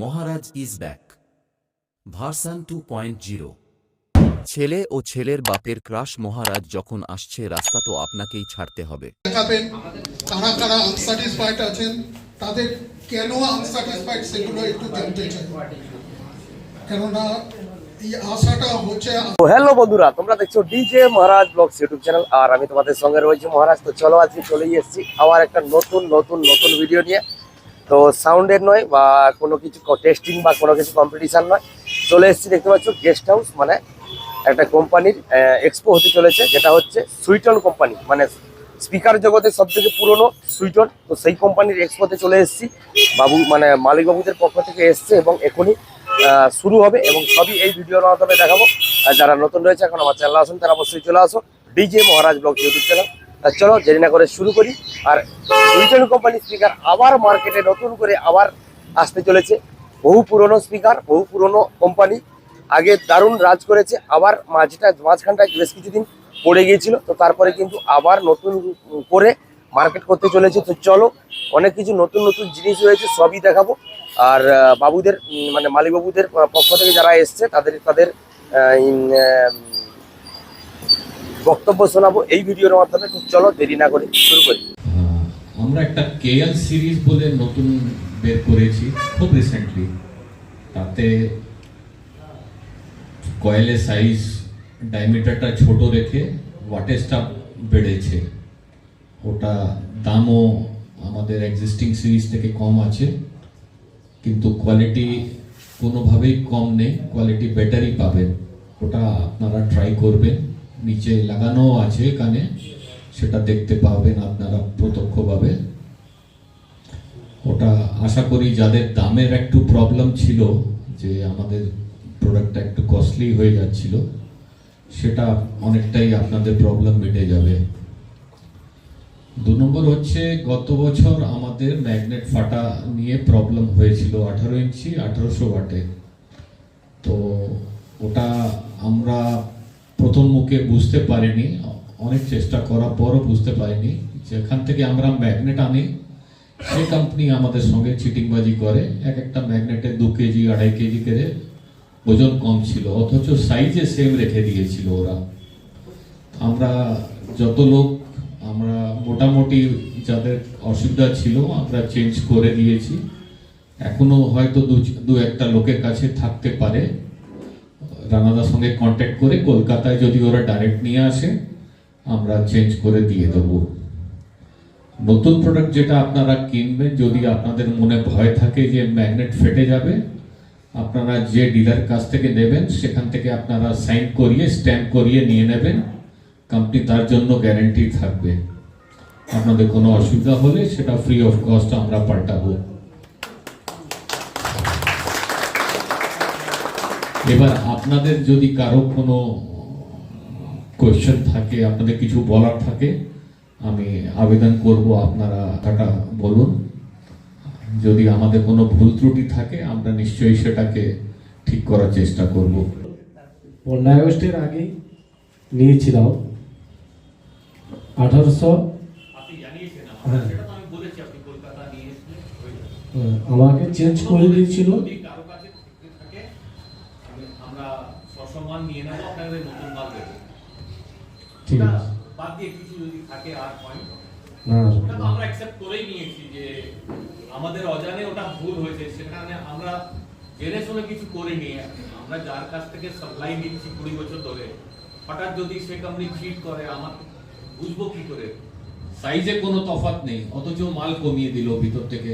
Maharaj is back. Version two point zero. ছেলে ও ছেলের বাপের ক্রাশ মহারাজ যখন আসছে রাস্তা তো আপনাকেই ছাড়তে হবে। দেখাবেন কারা কারা আনস্যাটিসফাইড আছেন তাদের কেন আনস্যাটিসফাইড সেগুলো একটু জানতে চাই। কেননা এই আশাটা হচ্ছে তো হ্যালো বন্ধুরা তোমরা দেখছ DJ Maharaj vlogs YouTube channel আর আমি তোমাদের সঙ্গে রয়েছি মহারাজ। তো চলো আজকে চলেই এসেছি আবার একটা নতুন নতুন নতুন ভিডিও নিয়ে। তো সাউন্ডের নয় বা কোনো কিছু টেস্টিং বা কোনো কিছু কম্পিটিশান নয়। চলে এসেছি, দেখতে পাচ্ছ গেস্ট হাউস মানে একটা কোম্পানির এক্সপো হতে চলেছে, যেটা হচ্ছে সুইটন কোম্পানি মানে স্পিকার জগতে সব থেকে পুরনো সুইটন তো সেই কোম্পানির এক্সপোতে চলে এসেছি। বাবু মানে মালিক বাবুদের পক্ষ থেকে এসছে এবং এখনই শুরু হবে এবং সবই এই ভিডিওর মাধ্যমে দেখাবো। যারা নতুন রয়েছে, এখন আমার চ্যানেল আসুন, তারা অবশ্যই চলে আসো। DJ Maharaj vlog YouTube channel চলো দেরি না করে শুরু করি। আর সুইটন কোম্পানি স্পিকার আবার মার্কেটে নতুন করে আবার আসতে চলেছে। বহু পুরনো স্পিকার বহু পুরনো কোম্পানি আগে দারুণ রাজ করেছে আবার মাঝটা মাঝখানটায় বেশ কিছুদিন পড়ে গিয়েছিল। তো তারপরে কিন্তু আবার নতুন করে মার্কেট করতে চলেছে। তো চলো অনেক কিছু নতুন নতুন জিনিস রয়েছে সবই দেখাবো। আর বাবুদের মানে মালিক বাবুদের আহ, পক্ষ থেকে যারা এসছে তাদের তাদের বক্তব্য শোনাবো এই ভিডিওর মাধ্যমে। খুব চলো দেরি না করে শুরু করি। আমরা একটা কেএল সিরিজ বলে নতুন বের করেছি খুব রিসেন্টলি তাতে কয়েলের সাইজ ডায়ামিটারটা ছোট রেখে ওয়াটেজটা বেড়েছে। ওটা দামও আমাদের এক্সিস্টিং সিরিজ থেকে কম আছে। কিন্তু কোয়ালিটি কোনোভাবেই কম নেই কোয়ালিটি বেটারই পাবেন। ওটা আপনারা ট্রাই করবেন। নিচে লাগানো আছে এখানে। সেটা দেখতে পাবেন আপনারা প্রত্যক্ষভাবে। ওটা আশা করি যাদের দামের একটু প্রবলেম ছিল, যে আমাদের প্রোডাক্টটা একটু কস্টলি হয়ে যাচ্ছিল, সেটা অনেকটাই আপনাদের প্রবলেম মিটে যাবে। দু নম্বর হচ্ছে, গত বছর আমাদের ম্যাগনেট ফাটা নিয়ে প্রবলেম হয়েছিল আঠারো ইঞ্চি, আঠারোশো ওয়াটে। তো ওটা আমরা প্রথম মুখে বুঝতে পারিনি। অনেক চেষ্টা করার পরও বুঝতে পারিনি। যেখান থেকে আমরা ম্যাগনেট আনি, সে কোম্পানি আমাদের সঙ্গে চিটিংবাজি করে। এক একটা ম্যাগনেটে দু কেজি, আড়াই কেজি করে ওজন কম ছিল। অথচ সাইজে সেম রেখে দিয়েছিল ওরা। আমরা যত লোক, আমরা মোটামুটি যাদের অসুবিধা ছিল, আমরা চেঞ্জ করে দিয়েছি। এখনও হয়তো দু, একটা লোকের কাছে থাকতে পারে। রানাদার সঙ্গে কন্ট্যাক্ট করে কলকাতায় যদি ওরা ডাইরেক্ট নিয়ে আসে, আমরা চেঞ্জ করে দিয়ে দেবো। নতুন প্রোডাক্ট যেটা আপনারা কিনবেন, যদি আপনাদের মনে ভয় থাকে যে ম্যাগনেট ফেটে যাবে, আপনারা যে ডিলার কাছ থেকে নেবেন, সেখান থেকে আপনারা সাইন করিয়ে স্ট্যাম্প করিয়ে নিয়ে নেবেন। কোম্পানি তার জন্য গ্যারান্টি থাকবে। আপনাদের কোনো অসুবিধা হলে সেটা ফ্রি অফ কস্ট আমরা পাল্টাবো। এবার আপনাদের যদি কারও কোনো কোয়েশ্চেন থাকে আপনাদের কিছু বলার থাকে আমি আবেদন করব আপনারা কথাটা বলুন। যদি আমাদের কোনো ভুল ত্রুটি থাকে আমরা নিশ্চয়ই সেটাকে ঠিক করার চেষ্টা করব। পনেরোই আগস্টের আগেই নিয়েছিলাম। আঠারোশো হ্যাঁ। হ্যাঁ, আমাকে চেঞ্জ করে দিয়েছিল আমরা সসম্মান নিয়ে নেব আপনাদের নতুন মাল দেবো ঠিক আছে। বাদ দিয়ে কিছু যদি থাকে আর পয়েন্ট না ওটা তো আমরা অ্যাকসেপ্ট করেই নিয়েছি যে আমাদের অজানে ওটা ভুল হয়েছে সেখানে আমরা জেনে শুনে কিছু করিনি। আমরা যার কাছ থেকে সাপ্লাই নিচ্ছি কুড়ি বছর ধরে হঠাৎ যদি সে কোম্পানি চিট করে আমার বুঝব কি করে? সাইজে কোনো তফাৎ নেই অথচ মাল কমিয়ে দিল ভিতর থেকে।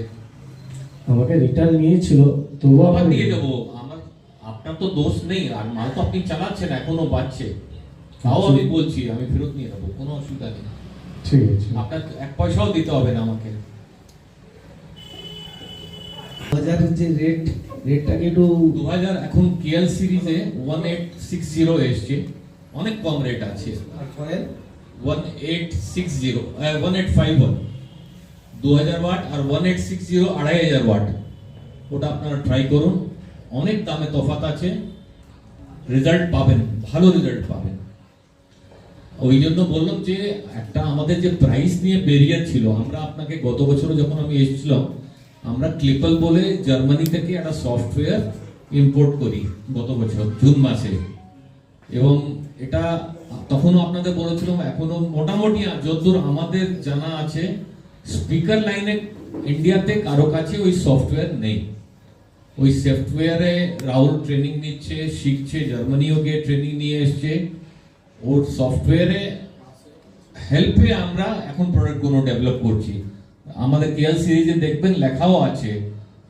আমাকে রিটার্ন নিয়েছিল তবুও আবার দিয়ে দেবো। আমার আপনার তো দোষ নেই আর মাল তো আপনি চালাচ্ছেন এখনও বাড়ছে। তাও আমি বলছি আমি ফেরত নিয়ে নেব কোনো অসুবিধা নেই। ঠিক আছে। আপনার এক পয়সাও দিতে হবে না আমাকে। বাজারের যে রেট রেটটাকে একটু দু হাজার এখন কেএল সিরিজে ওয়ান এইট সিক্স জিরো এসছে। অনেক কম রেট আছে। One eight six zero one eight five one দু হাজার ওয়াট আর ওয়ান এইট সিক্স জিরো আড়াই হাজার ওয়াট ওটা আপনারা ট্রাই করুন। অনেক দামে তফাৎ আছে। রেজাল্ট পাবেন ভালো রেজাল্ট পাবেন। ওই জন্য বললাম যে একটা আমাদের যে প্রাইস নিয়ে ব্যারিয়ার ছিল, আমরা আপনাকে গত বছরও যখন আমি এসেছিলাম, আমরা ক্লিপল বলে জার্মানি থেকে একটা সফটওয়্যার ইম্পোর্ট করি গত বছর, জুন মাসে। এবং এটা তখনও আপনাদের বলেছিলাম এখনও মোটামুটি যতদূর আমাদের জানা আছে স্পিকার লাইনে ইন্ডিয়াতে কারও কাছে ওই সফটওয়্যার নেই। ওই সফটওয়্যারে রাহুল ট্রেনিং নিচ্ছে, শিখছে জার্মানিও গিয়ে ট্রেনিং নিয়ে এসছে। ওর সফটওয়্যারে হেল্পে আমরা এখন প্রোডাক্টগুলো ডেভেলপ করছি। আমাদের কেএল সিরিজে দেখবেন লেখাও আছে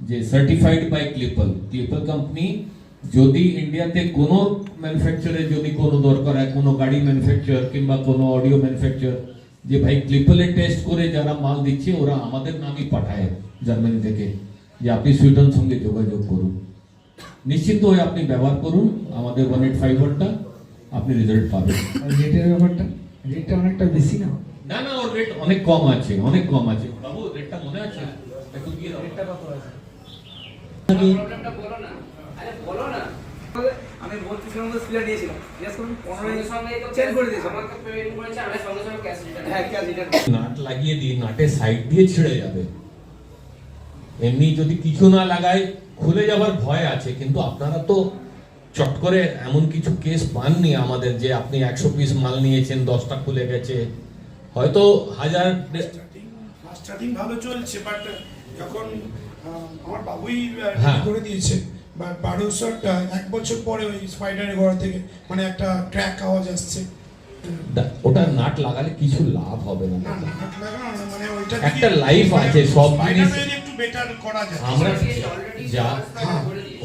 যে certified by Clipsal Clipsal company যদি ইন্ডিয়াতে কোনো ম্যানুফ্যাকচারে যদি কোনো দরকার হয়, কোনো গাড়ি ম্যানুফ্যাকচার কিংবা কোনো অডিও ম্যানুফ্যাকচার যে ভাই ক্লিপলে টেস্ট করে যারা মাল দিচ্ছে, ওরা আমাদের নামই পাঠায় জার্মানি থেকে, যে আপনি সুইডন সঙ্গে যোগাযোগ করুন। নিশ্চিত হয়ে আপনি ব্যবহার করুন আমাদের ওয়ান এইট ফাইভারটা আপনি রেজাল্ট পাবেন। রেটের ব্যাপারটা? রেটটা অনেকটা বেশি না? না না ওর রেট অনেক কম আছে অনেক কম আছে। বাবু রেটটা মনে আছে? একটু দিয়ে দাও। প্রবলেমটা বলো না। আরে বলো না। আমি জিজ্ঞেস করুন সঙ্গে তো চেঞ্জ করে দিয়েছে আমাকে পেমেন্ট করেছে আমি সঙ্গে সঙ্গে ক্যাশ রিটার্ন হ্যাঁ ক্যাশ রিটার্ন নাট লাগিয়ে দিই সাইড দিয়ে ছিঁড়ে যাবে। এমনি যদি কিছু না লাগায় খুলে যাবার ভয় আছে কিন্তু আপনারা তো চট করে এমন কিছু কেস পাননি আমাদের যে আপনি একশো পিস মাল নিয়েছেন দশটা খুলে গেছে। হয়তো হাজার স্টার্টিং ভালো চলছে বাট যখন আমার বাবুই হ্যাঁ। করে দিয়েছে বা বারোশো এক বছর পরে ওই স্পাইডারের ঘর থেকে মানে একটা ট্র্যাক আওয়াজ আসছে। ওটা নাট লাগালে কিছু লাভ হবে না। মানে ওইটা একটা life আছে, সব জিনিস- বেটার করা যায়। আমরা যা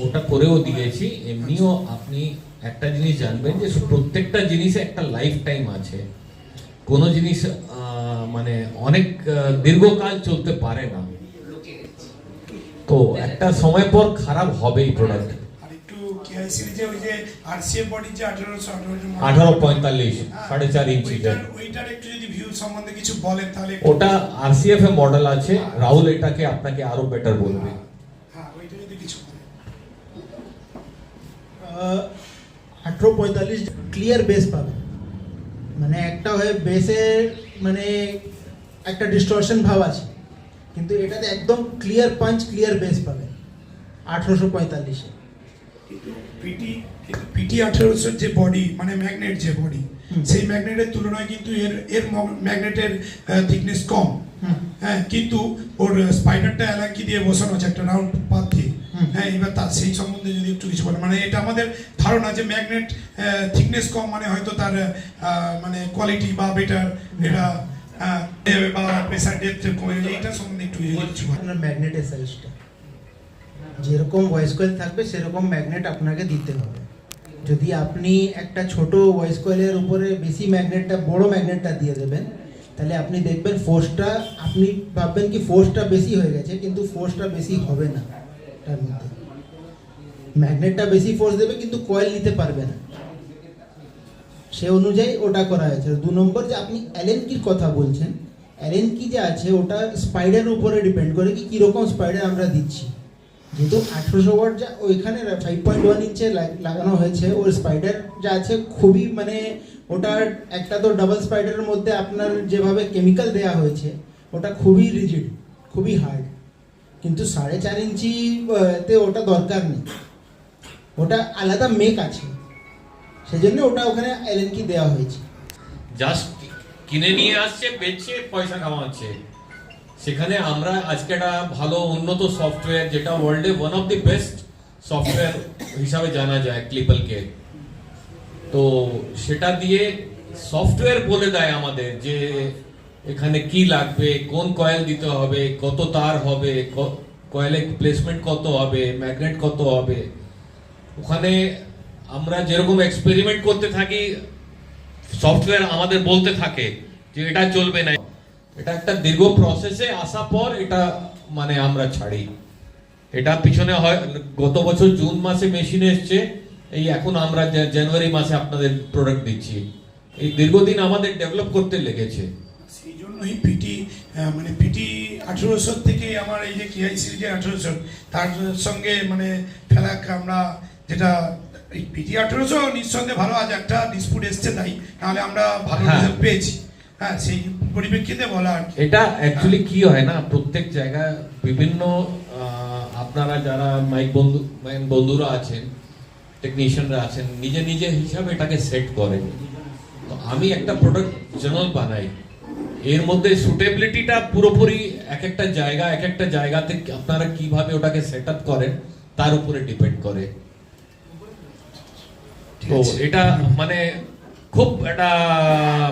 ওটা করেও দিয়েছি। এমনিও আপনি একটা জিনিস জানবেন যে প্রত্যেকটা জিনিসে একটা লাইফ টাইম আছে। কোনো জিনিস মানে অনেক দীর্ঘকাল চলতে পারে না। তো একটা সময় পর খারাপ হবেই প্রোডাক্ট সিরিজে ওই যে আরসিএফ বডি যে আঠারোশো আঠারো পঁয়তাল্লিশ সাড়ে চার ইঞ্চি ওইটার একটু যদি ভিউ সম্বন্ধে কিছু বলেন তাহলে ওটা আরসিএফ এ মডেল আছে। রাহুল এটাকে আপনাকে আরও বেটার বলবে। হ্যাঁ ওইটা যদি কিছু বলেন। আঠেরো পঁয়তাল্লিশ ক্লিয়ার বেস পাবে। মানে একটা হয়ে বেসের মানে একটা ডিস্টরশন ভাব আছে। কিন্তু এটাতে একদম ক্লিয়ার পাঞ্চ ক্লিয়ার বেস পাবে। আঠেরোশো পঁয়তাল্লিশে। পিটি কিন্তু পিটি আঠারোশোর যে বডি মানে ম্যাগনেট যে বডি সেই ম্যাগনেটের তুলনায় কিন্তু এর এর ম্যাগনেটের থিকনেস কম। হ্যাঁ কিন্তু ওর স্পাইডারটা এলাকি দিয়ে বসানো আছে একটা রাউন্ড পাত দিয়ে। হ্যাঁ এবার তার সেই সম্বন্ধে যদি একটু কিছু বলেন। মানে এটা আমাদের ধারণা যে ম্যাগনেট থিকনেস কম মানে হয়তো তার মানে কোয়ালিটি বা বেটার এটা বা প্রেসার ডেপথ কমে সম্বন্ধে একটু ম্যাগনেটের সাইজটা যেরকম ভয়েস কয়েল থাকবে, সেরকম ম্যাগনেট আপনাকে দিতে হবে। যদি আপনি একটা ছোট ভয়েস কয়েলের উপরে বেশি ম্যাগনেটটা বড় ম্যাগনেটটা দিয়ে দেবেন, তাহলে আপনি দেখবেন ফোর্সটা আপনি ভাববেন কি ফোর্সটা বেশি হয়ে গেছে, কিন্তু ফোর্সটা বেশি হবে না তার মধ্যে। ম্যাগনেটটা বেশি ফোর্স দেবে, কিন্তু কয়েল নিতে পারবে না। সে অনুযায়ী ওটা করা হয়েছে। দু নম্বর যে আপনি অ্যালেন কির কথা বলছেন অ্যালেন কি যে আছে, ওটা স্পাইডার উপরে ডিপেন্ড করে কি, কীরকম স্পাইডার আমরা দিচ্ছি। যেহেতু আঠেরোশো ওয়াট যা ওইখানে ফাইভ পয়েন্ট ওয়ান ইঞ্চে লাগানো হয়েছে, ওর স্পাইডার যা আছে খুবই মানে ওটার একটা তো ডাবল স্পাইডারের মধ্যে আপনার যেভাবে কেমিক্যাল দেওয়া হয়েছে, ওটা খুবই রিজিড খুবই হার্ড কিন্তু সাড়ে চার ইঞ্চি তে ওটা দরকার নেই। ওটা আলাদা মেক আছে। সেজন্য ওটা ওখানে এলএন কি দেওয়া হয়েছে। জাস্ট কিনে নিয়ে আসছে, বেচছে, পয়সা কামাচ্ছে। সেখানে আমরা আজকে একটা ভালো উন্নত সফটওয়্যার যেটা ওয়ার্ল্ডে one of the best software হিসাবে জানা যায় ক্লিপলকে তো সেটা দিয়ে সফটওয়্যার বলে দেয় আমাদের যে এখানে কি লাগবে, কোন কয়েল দিতে হবে, কত তার হবে কয়েলে প্লেসমেন্ট কত হবে ম্যাগনেট কত হবে। ওখানে আমরা যেরকম এক্সপেরিমেন্ট করতে থাকি সফটওয়্যার আমাদের বলতে থাকে যে এটা চলবে না। এটা একটা দীর্ঘ প্রসেসে আসা পর এটা মানে আমরা ছাড়ি। এটা পিছনে হয় গত বছর জুন মাসে মেশিন এসছে এই এখন আমরা জানুয়ারি মাসে আপনাদের প্রোডাক্ট দিচ্ছি। এই দীর্ঘদিন আমাদের ডেভেলপ করতে লেগেছে। সেই জন্যই পিটি মানে পিটি আঠেরোশো থেকে আমার এই যে কেআই সিরিজে আঠেরোশো তার সঙ্গে মানে ফেলাক আমরা যেটা এই পিটি আঠেরোশো নিঃসন্দেহে ভালো আজ একটা ডিসপুট এসছে তাই। নাহলে আমরা ভালো হ্যাঁ। রেজাল্ট পেয়েছি। হ্যাঁ সেই পরিপ্রেক্ষিতে বলা আর এটা অ্যাকচুয়ালি কি হয় না প্রত্যেক জায়গায় বিভিন্ন আপনারা যারা মাইক বন্ধু মাইক বন্ধুরা আছেন টেকনিশিয়ানরা আছেন নিজে নিজে হিসাবে এটাকে সেট করেন। তো আমি একটা প্রোডাক্ট জার্নাল বানাই। এর মধ্যে সুটেবিলিটিটা পুরোপুরি এক একটা জায়গা এক একটা জায়গাতে আপনারা কীভাবে ওটাকে সেট আপ করেন তার উপরে ডিপেন্ড করে। তো এটা মানে খুব একটা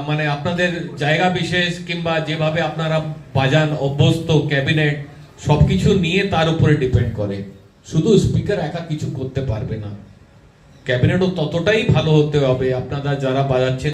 মানে আপনাদের জায়গা বিশেষ কিংবা যেভাবে আপনারা বাজান, অভ্যস্ত, ক্যাবিনেট, সবকিছু নিয়ে তার উপরে ডিপেন্ড করে। শুধু স্পিকার একা কিছু করতে পারবে না। ক্যাবিনেটও ততটাই ভালো হতে হবে। আপনারা যারা বাজাচ্ছেন